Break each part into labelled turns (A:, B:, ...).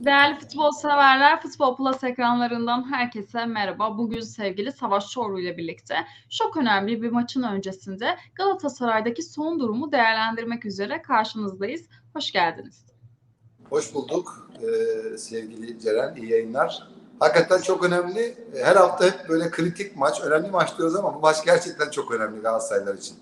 A: Değerli futbol severler, Futbol Plus ekranlarından herkese merhaba. Bugün sevgili Savaş Çorlu ile birlikte çok önemli bir maçın öncesinde Galatasaray'daki son durumu değerlendirmek üzere karşınızdayız. Hoş geldiniz.
B: Hoş bulduk ee, sevgili Ceren. İyi yayınlar. Hakikaten çok önemli. Her hafta hep böyle kritik maç, önemli maç diyoruz ama bu maç gerçekten çok önemli Galatasaraylar için.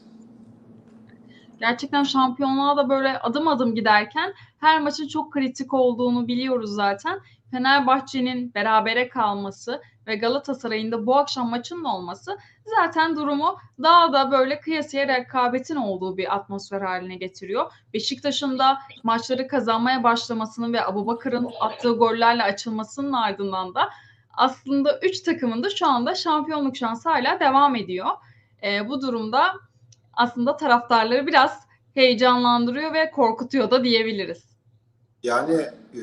A: Gerçekten şampiyonluğa da böyle adım adım giderken her maçın çok kritik olduğunu biliyoruz zaten. Fenerbahçe'nin berabere kalması ve Galatasaray'ın da bu akşam maçının olması zaten durumu daha da böyle kıyasıya rekabetin olduğu bir atmosfer haline getiriyor. Beşiktaş'ın da maçları kazanmaya başlamasının ve Abubakar'ın attığı gollerle açılmasının ardından da aslında 3 takımın da şu anda şampiyonluk şansı hala devam ediyor. Ee, bu durumda aslında taraftarları biraz heyecanlandırıyor ve korkutuyor da diyebiliriz.
B: Yani e,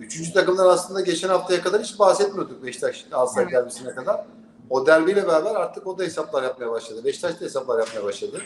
B: üçüncü takımdan aslında geçen haftaya kadar hiç bahsetmiyorduk Beşiktaş Galatasaray
A: Evet.
B: derbisine kadar. O derbiyle beraber artık o da hesaplar yapmaya başladı. Beşiktaş da hesaplar yapmaya başladı.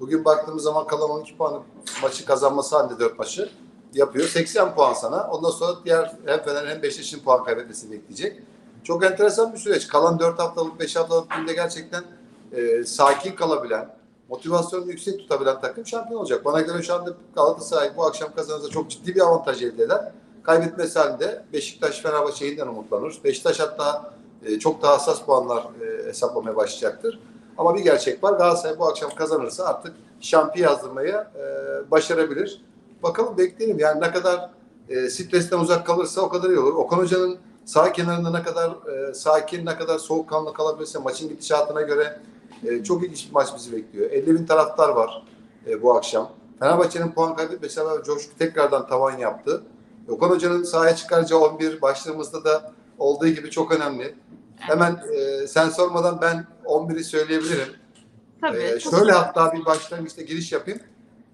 B: Bugün baktığımız zaman kalan 12 puanı maçı kazanması halinde 4 maçı yapıyor. 80 puan sana. Ondan sonra diğer hem Fener hem Beşiktaş'ın puan kaybetmesi bekleyecek. Çok enteresan bir süreç. Kalan 4 haftalık 5 haftalık günde gerçekten e, sakin kalabilen, motivasyonu yüksek tutabilen takım şampiyon olacak. Bana göre şu anda Galatasaray bu akşam kazanırsa çok ciddi bir avantaj elde eder. Kaybetmesi halinde Beşiktaş Fenerbahçe yeniden umutlanır. Beşiktaş hatta e, çok daha hassas puanlar e, hesaplamaya başlayacaktır. Ama bir gerçek var. Galatasaray bu akşam kazanırsa artık şampiyon yazdırmayı e, başarabilir. Bakalım bekleyelim. Yani ne kadar e, stresten uzak kalırsa o kadar iyi olur. Okan Hoca'nın sağ kenarında ne kadar e, sakin, ne kadar soğukkanlı kalabilirse maçın gidişatına göre e, çok ilginç bir maç bizi bekliyor. 50 bin taraftar var e, bu akşam. Fenerbahçe'nin puan kaybetmesi beraber Coşku tekrardan tavan yaptı. Okan Hoca'nın sahaya çıkaracağı 11 başlığımızda da olduğu gibi çok önemli. Hemen e, sen sormadan ben 11'i söyleyebilirim.
A: Tabii. Çok-
B: şöyle hatta bir başlangıçta giriş yapayım.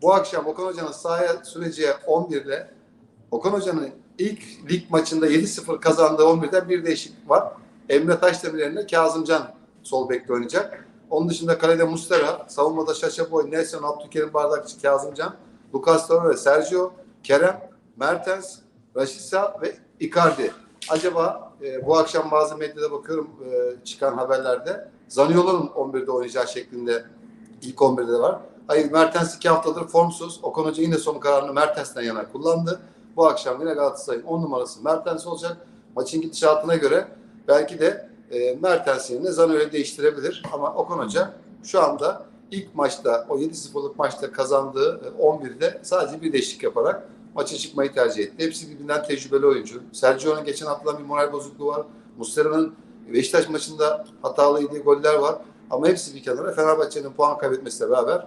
B: Bu akşam Okan Hoca'nın sahaya süreceği 11'de Okan Hoca'nın ilk lig maçında 7-0 kazandığı 11'den bir değişiklik var. Emre Taşdemir yerine Kazımcan sol bekte oynayacak. Onun dışında kalede Mustera, savunmada Şaşa Boy, Nelson, Abdülkerim Bardakçı, Kazımcan, Lucas Torre, Sergio, Kerem, Mertens, Rashica ve Icardi. Acaba e, bu akşam bazı medyada bakıyorum e, çıkan haberlerde Zaniolo'nun 11'de oynayacağı şeklinde ilk 11'de de var. Hayır Mertens iki haftadır formsuz. Okan Hoca yine son kararını Mertens'ten yana kullandı. Bu akşam yine Galatasaray'ın 10 numarası Mertens olacak. Maçın gidişatına göre belki de e, Mertens yerine Zaniolo'yu değiştirebilir. Ama Okan Hoca şu anda ilk maçta o 7-0'lık maçta kazandığı e, 11'de sadece bir değişiklik yaparak maça çıkmayı tercih etti. Hepsi birbirinden tecrübeli oyuncu. Sergio'nun geçen haftadan bir moral bozukluğu var. Muslera'nın Beşiktaş maçında hatalı yediği goller var. Ama hepsi bir kenara. Fenerbahçe'nin puan kaybetmesiyle beraber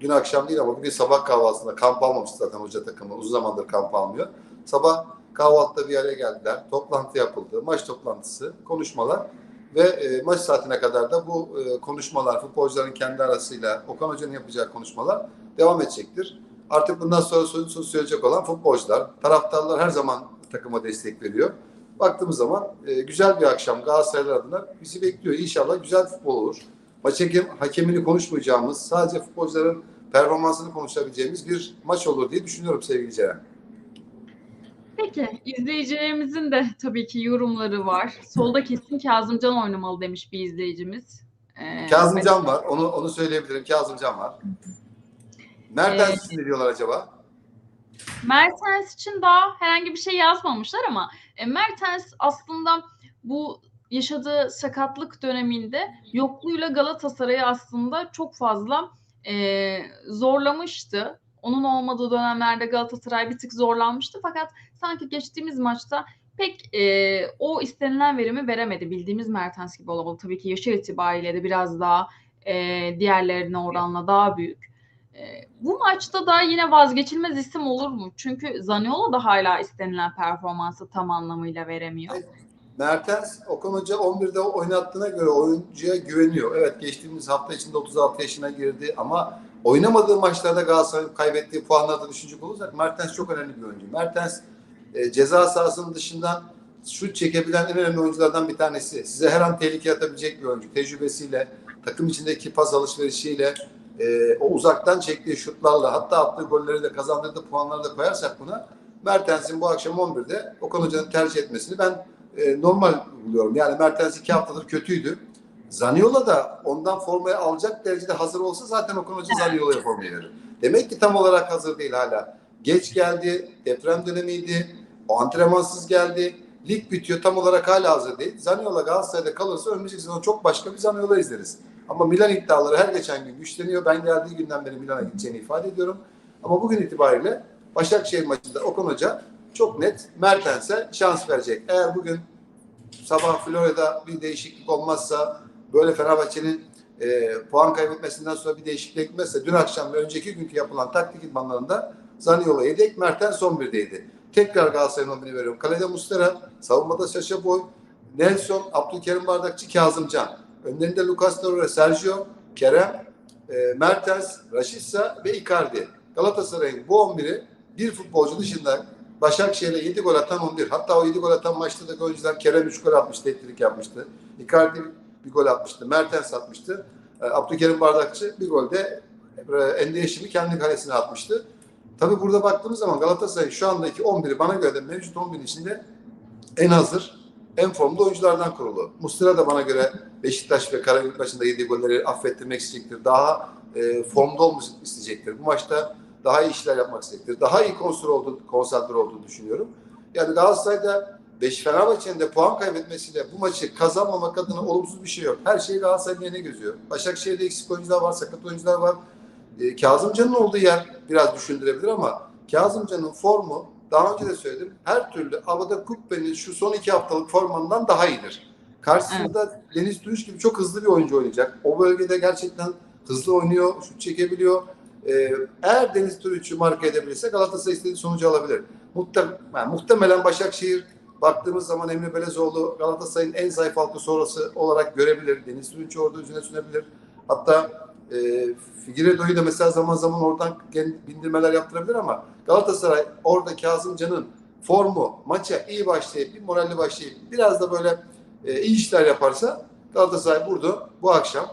B: dün akşam değil ama bugün sabah kahvaltısında kamp almamış zaten hoca takımı. Uzun zamandır kamp almıyor. Sabah kahvaltıda bir araya geldiler. Toplantı yapıldı. Maç toplantısı, konuşmalar ve e, maç saatine kadar da bu e, konuşmalar futbolcuların kendi arasıyla Okan Hoca'nın yapacağı konuşmalar devam edecektir. Artık bundan sonra sözü söz söyleyecek olan futbolcular, taraftarlar her zaman takıma destek veriyor. Baktığımız zaman e, güzel bir akşam Galatasaraylar adına bizi bekliyor. İnşallah güzel futbol olur. Maç hakem, hakemini konuşmayacağımız, sadece futbolcuların performansını konuşabileceğimiz bir maç olur diye düşünüyorum sevgili Ceren.
A: Peki izleyicilerimizin de tabii ki yorumları var. Solda kesin Kazımcan oynamalı demiş bir izleyicimiz. Ee,
B: Kazımcan var. Onu onu söyleyebilirim. Kazımcan var. Mertens için ne diyorlar acaba?
A: Mertens için daha herhangi bir şey yazmamışlar ama e, Mertens aslında bu yaşadığı sakatlık döneminde yokluğuyla Galatasaray'ı aslında çok fazla e, zorlamıştı. Onun olmadığı dönemlerde Galatasaray bir tık zorlanmıştı fakat sanki geçtiğimiz maçta pek e, o istenilen verimi veremedi. Bildiğimiz Mertens gibi olamadı. Tabii ki yaşı itibariyle de biraz daha e, diğerlerine oranla daha büyük. E, bu maçta da yine vazgeçilmez isim olur mu? Çünkü Zaniolo da hala istenilen performansı tam anlamıyla veremiyor.
B: Mertens Okan Hoca 11'de oynattığına göre oyuncuya güveniyor. Evet geçtiğimiz hafta içinde 36 yaşına girdi ama oynamadığı maçlarda Galatasaray'ın kaybettiği puanlarda düşünecek olursak Mertens çok önemli bir oyuncu. Mertens e, ceza sahasının dışından şut çekebilen en önemli oyunculardan bir tanesi. Size her an tehlike atabilecek bir oyuncu. Tecrübesiyle, takım içindeki pas alışverişiyle, e, o uzaktan çektiği şutlarla hatta attığı golleri de kazandırdığı puanları da koyarsak buna Mertens'in bu akşam 11'de Okan Hoca'nın tercih etmesini ben e, normal buluyorum. Yani Mertens iki haftadır kötüydü. Zaniola da ondan formayı alacak derecede hazır olsa zaten Okan Hoca Zaniola'ya formayı verir. Demek ki tam olarak hazır değil hala. Geç geldi, deprem dönemiydi, o antrenmansız geldi. Lig bitiyor tam olarak hala hazır değil. Zaniola Galatasaray'da kalırsa önümüzdeki sezon çok başka bir Zaniola izleriz. Ama Milan iddiaları her geçen gün güçleniyor. Ben geldiği günden beri Milan'a gideceğini ifade ediyorum. Ama bugün itibariyle Başakşehir maçında Okan Hoca çok net Mertens'e şans verecek. Eğer bugün sabah Florya'da bir değişiklik olmazsa böyle Fenerbahçe'nin e, puan kaybetmesinden sonra bir değişiklik etmezse dün akşam ve önceki günkü yapılan taktik idmanlarında Zaniolo yedek, Mertens 11'deydi. Tekrar Galatasaray'ın 11'ini veriyorum. Kalede Mustera, savunmada Şaşa Boy, Nelson, Abdülkerim Bardakçı, Kazımcan. Önlerinde Lucas Torreira, Sergio, Kerem, e, Mertens, Rashica ve Icardi. Galatasaray'ın bu 11'i bir futbolcu dışında Başakşehir'e 7 gol atan 11. Hatta o 7 gol atan maçta da oyuncular Kerem 3 gol atmıştı, etkilik yapmıştı. Icardi bir gol atmıştı. Mertens atmıştı. E, Abdülkerim Bardakçı bir golde e, Endeyeşim'i kendi kalesine atmıştı. Tabii burada baktığımız zaman Galatasaray şu andaki 11'i bana göre de mevcut 11'in içinde en hazır, en formda oyunculardan kurulu. Mustera da bana göre Beşiktaş ve Karagümrük maçında yediği golleri affettirmek isteyecektir. Daha e, formda olmak isteyecektir. Bu maçta daha iyi işler yapmak isteyecektir. Daha iyi konsantre olduğunu, konsantre olduğunu düşünüyorum. Yani Galatasaray'da Beş Fenerbahçe'nin de puan kaybetmesiyle bu maçı kazanmamak adına olumsuz bir şey yok. Her şey Galatasaray'ın yerine gözüyor. Başakşehir'de eksik oyuncular var, sakat oyuncular var. E, Kazımcan'ın olduğu yer biraz düşündürebilir ama Kazımcan'ın formu daha önce de söyledim. Her türlü Avada Kubbe'nin şu son iki haftalık formanından daha iyidir. Karşısında Deniz Türüç gibi çok hızlı bir oyuncu oynayacak. O bölgede gerçekten hızlı oynuyor, şut çekebiliyor. Ee, eğer Deniz Türüç'ü marka edebilirse Galatasaray istediği sonucu alabilir. Muhtem yani muhtemelen Başakşehir baktığımız zaman Emre Belezoğlu Galatasaray'ın en zayıf halkı sonrası olarak görebilir. Deniz Türüç'ü orada üzerine sürebilir. Hatta e, Figueiredo'yu da mesela zaman zaman oradan bindirmeler yaptırabilir ama Galatasaray orada Kazımcan'ın formu maça iyi başlayıp bir moralli başlayıp biraz da böyle e, iyi işler yaparsa Galatasaray burada bu akşam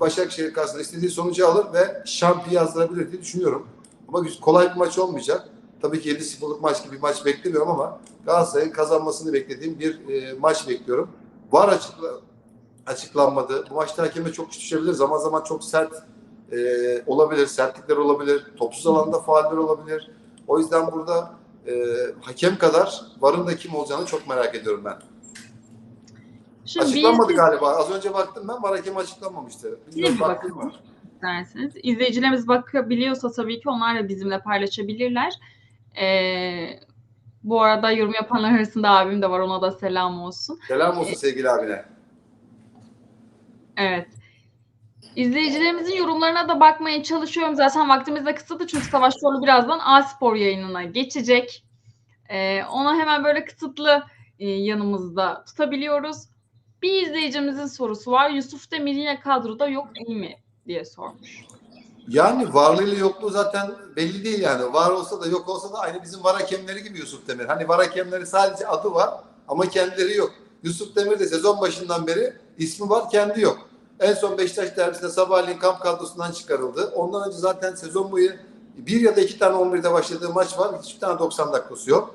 B: Başakşehir karşısında istediği sonucu alır ve şampiyon yazdırabilir diye düşünüyorum. Ama kolay bir maç olmayacak. Tabii ki 7-0'lık maç gibi bir maç beklemiyorum ama Galatasaray'ın kazanmasını beklediğim bir e, maç bekliyorum. Var açıkla, açıklanmadı. Bu maçta hakeme çok iş düşebilir. Zaman zaman çok sert e, olabilir. Sertlikler olabilir. Topsuz alanda faaller olabilir. O yüzden burada e, hakem kadar varın da kim olacağını çok merak ediyorum ben.
A: Şimdi
B: Açıklanmadı
A: bir-
B: galiba. Az önce baktım ben. Var hakemi açıklanmamıştı. Bilmiyorum
A: Bir
B: baktın mı?
A: isterseniz. İzleyicilerimiz bakabiliyorsa tabii ki onlar da bizimle paylaşabilirler. Ee, bu arada yorum yapanlar arasında abim de var. Ona da selam olsun.
B: Selam olsun sevgili abine.
A: Evet. İzleyicilerimizin yorumlarına da bakmaya çalışıyorum. Zaten vaktimiz de kısıtlı çünkü Savaş Çorlu birazdan A-Spor yayınına geçecek. Ee, ona hemen böyle kısıtlı e, yanımızda tutabiliyoruz. Bir izleyicimizin sorusu var. Yusuf Demir yine kadroda yok değil mi diye sormuş.
B: Yani varlığıyla yokluğu zaten belli değil yani. Var olsa da yok olsa da aynı bizim var hakemleri gibi Yusuf Demir. Hani var hakemleri sadece adı var ama kendileri yok. Yusuf Demir de sezon başından beri ismi var kendi yok. En son Beşiktaş derbisinde sabahleyin kamp kadrosundan çıkarıldı. Ondan önce zaten sezon boyu bir ya da iki tane 11'de başladığı maç var. Hiçbir tane 90 dakikası yok.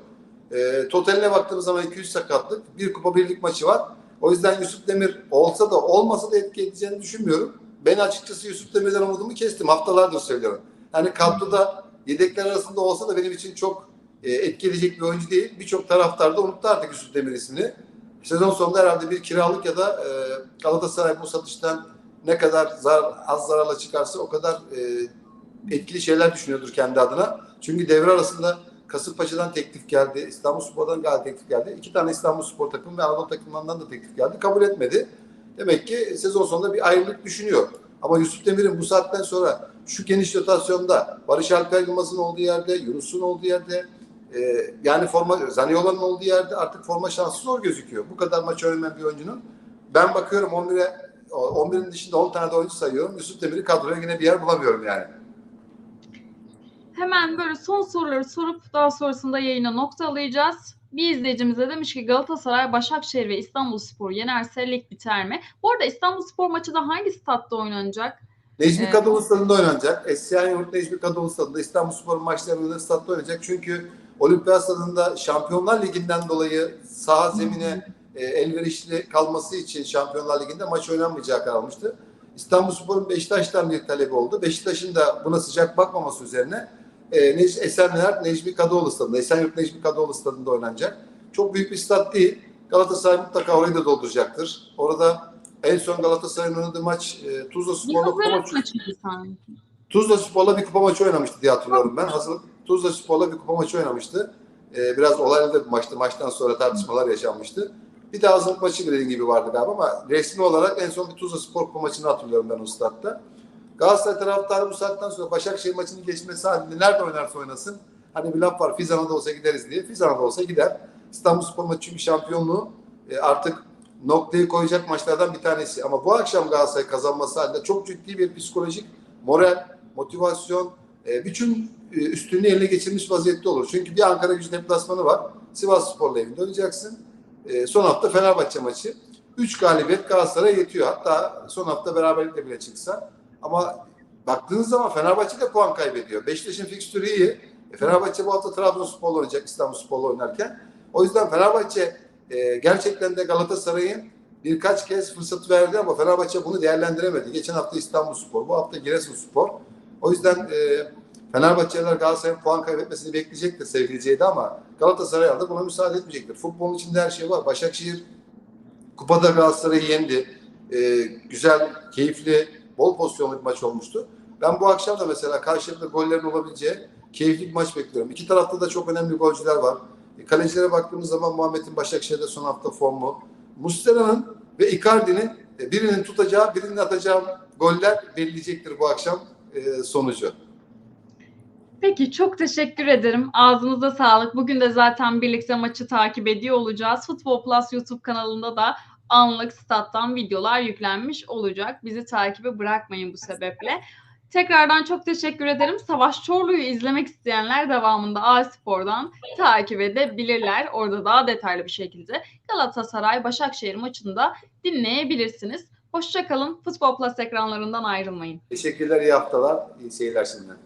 B: E, totaline baktığımız zaman 200 sakatlık. Bir kupa birlik maçı var. O yüzden Yusuf Demir olsa da olmasa da etki edeceğini düşünmüyorum. Ben açıkçası Yusuf Demir'den umudumu kestim. Haftalardır söylüyorum. Yani kadroda yedekler arasında olsa da benim için çok e, etki edecek bir oyuncu değil. Birçok taraftar da unuttu artık Yusuf Demir ismini. Sezon sonunda herhalde bir kiralık ya da e, Galatasaray bu satıştan ne kadar zar, az zararla çıkarsa o kadar e, etkili şeyler düşünüyordur kendi adına. Çünkü devre arasında Kasımpaşa'dan teklif geldi, İstanbulspor'dan geldi teklif geldi. İki tane İstanbulspor takımı ve Anadolu takımlarından da teklif geldi. Kabul etmedi. Demek ki sezon sonunda bir ayrılık düşünüyor. Ama Yusuf Demir'in bu saatten sonra şu geniş rotasyonda Barış Alper Yılmaz'ın olduğu yerde, Yunus'un olduğu yerde e, yani forma Zaniola'nın olduğu yerde artık forma şansı zor gözüküyor. Bu kadar maç oynayan bir oyuncunun. Ben bakıyorum 11'e 11'in dışında 10 tane de oyuncu sayıyorum. Yusuf Demir'i kadroya yine bir yer bulamıyorum yani.
A: Hemen böyle son soruları sorup daha sonrasında yayına noktalayacağız. Bir izleyicimiz de demiş ki Galatasaray, Başakşehir ve İstanbulspor yenerse lig biter mi? Bu arada İstanbulspor maçı da hangi statta oynanacak?
B: Necmi
A: Evet.
B: Kadıoğlu stadında oynanacak. Eskişehir Yurt Necmi Kadıoğlu stadında İstanbulspor'un maçlarını da statta oynayacak. Çünkü Olimpiyat Stadı'nda Şampiyonlar Ligi'nden dolayı saha zemine e, elverişli kalması için Şampiyonlar Ligi'nde maç oynanmayacağı karar almıştı. İstanbulspor'un Beşiktaş'tan bir talebi oldu. Beşiktaş'ın da buna sıcak bakmaması üzerine e, Nec- Esenler Necmi Kadıoğlu stadında, Esenyurt Necmi Kadıoğlu stadında oynanacak. Çok büyük bir stat değil. Galatasaray mutlaka orayı da dolduracaktır. Orada en son Galatasaray'ın oynadığı maç e, Tuzla Spor'la kupa
A: hazırlık
B: maçı. Tuzla Spor'la bir kupa maçı oynamıştı diye hatırlıyorum ben. Hazır Tuzla Spor'la bir kupa maçı oynamıştı. Ee, biraz olaylı bir maçtı. Maçtan sonra tartışmalar yaşanmıştı. Bir de hazırlık maçı dediğim gibi vardı galiba ama resmi olarak en son bir Tuzla Spor kupa maçını hatırlıyorum ben o statta. Galatasaray taraftarı bu saatten sonra Başakşehir maçının geçmesi halinde nerede oynarsa oynasın. Hani bir laf var Fizan'a da olsa gideriz diye. Fizan'a da olsa gider. İstanbul Spor maçı çünkü şampiyonluğu e, artık noktayı koyacak maçlardan bir tanesi. Ama bu akşam Galatasaray kazanması halinde çok ciddi bir psikolojik, moral, motivasyon, e, bütün e, üstünlüğü eline geçirmiş vaziyette olur. Çünkü bir Ankara gücü deplasmanı var. Sivas Spor'la evinde oynayacaksın. E, son hafta Fenerbahçe maçı. 3 galibiyet Galatasaray'a yetiyor. Hatta son hafta beraberlikle bile çıksa. Ama baktığınız zaman Fenerbahçe de puan kaybediyor. Beşiktaş'ın fikstürü iyi. E, Fenerbahçe bu hafta Trabzonspor'la oynayacak İstanbulspor'la oynarken. O yüzden Fenerbahçe gerçekten de Galatasaray'ın birkaç kez fırsat verdi ama Fenerbahçe bunu değerlendiremedi. Geçen hafta İstanbulspor, bu hafta Giresunspor. O yüzden e, Fenerbahçeliler Galatasaray'ın puan kaybetmesini bekleyecektir sevgili Ceyda ama Galatasaray da buna müsaade etmeyecektir. Futbolun içinde her şey var. Başakşehir kupada Galatasaray'ı yendi. E, güzel, keyifli, bol pozisyonlu bir maç olmuştu. Ben bu akşam da mesela karşılıklı gollerin olabileceği keyifli bir maç bekliyorum. İki tarafta da çok önemli golcüler var. E, kalecilere baktığımız zaman Muhammed'in Başakşehir'de son hafta formu. Muslera'nın ve Icardi'nin e, birinin tutacağı, birinin atacağı goller belirleyecektir bu akşam e, sonucu.
A: Peki çok teşekkür ederim. Ağzınıza sağlık. Bugün de zaten birlikte maçı takip ediyor olacağız. Futbol Plus YouTube kanalında da anlık stat'tan videolar yüklenmiş olacak. Bizi takibe bırakmayın bu sebeple. Tekrardan çok teşekkür ederim. Savaş Çorlu'yu izlemek isteyenler devamında A Spor'dan takip edebilirler. Orada daha detaylı bir şekilde Galatasaray Başakşehir maçını da dinleyebilirsiniz. Hoşçakalın. Futbol Plus ekranlarından ayrılmayın.
B: Teşekkürler, iyi haftalar, iyi seyirler şimdiden.